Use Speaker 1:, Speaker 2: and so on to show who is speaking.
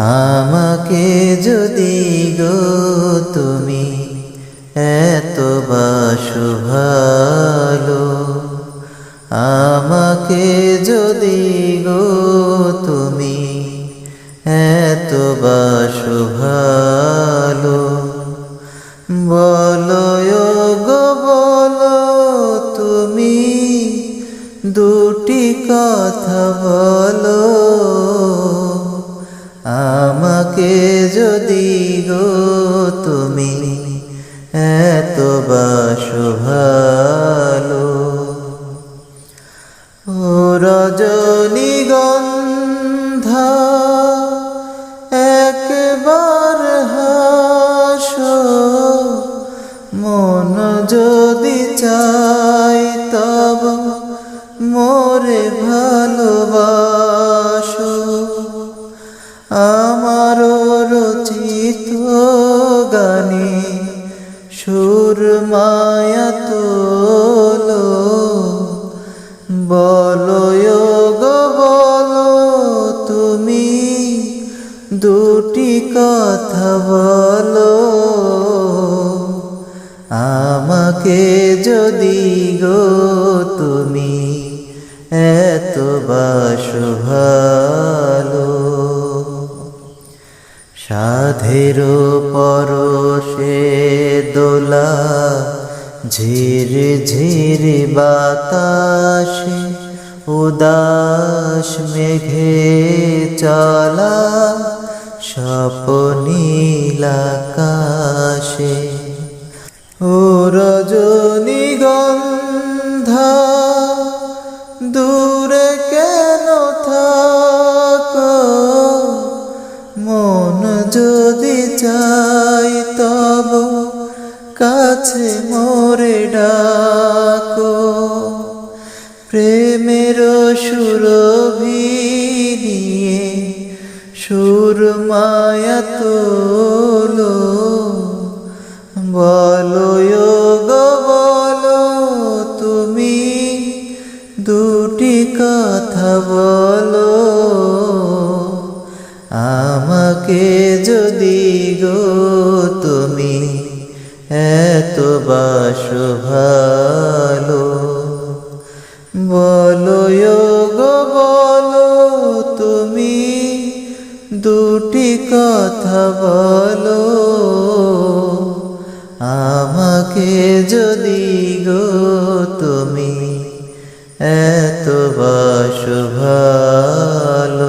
Speaker 1: আমাকে যদি গো তুমি এত বাসো ভালো আমাকে যদি গো তুমি এত বাসো ভালো বলো গো, বলো তুমি দুটি কথা বলো। আমাকে যদি গো তুমি এত বাসো ভালো ও রজনীগন্ধা একবার হাসো। মন যদি চাই তব মোরে ভালোবাসো রচিত গানে সুর মায়া তোলো বলো গো বলো তুমি দুটি কথা বলো। সাধের পরশে দোলা ঝির ঝির বাতাসে উদাস মেঘে চলা স্বপনীলাকাশে ও রজনীগন্ধা যদি চাই তব কাছে মোরে ডাকো। প্রেমের সুরভি নিয়ে সুর মায়া তোলো বলো বলো, তুমি দুটি কথা বলো। আমাকে যদি গো তুমি এত বাসো ভালো বলো গো, বলো তুমি দুটি কথা বলো। আমাকে যদি গো তুমি এত বাসো ভালো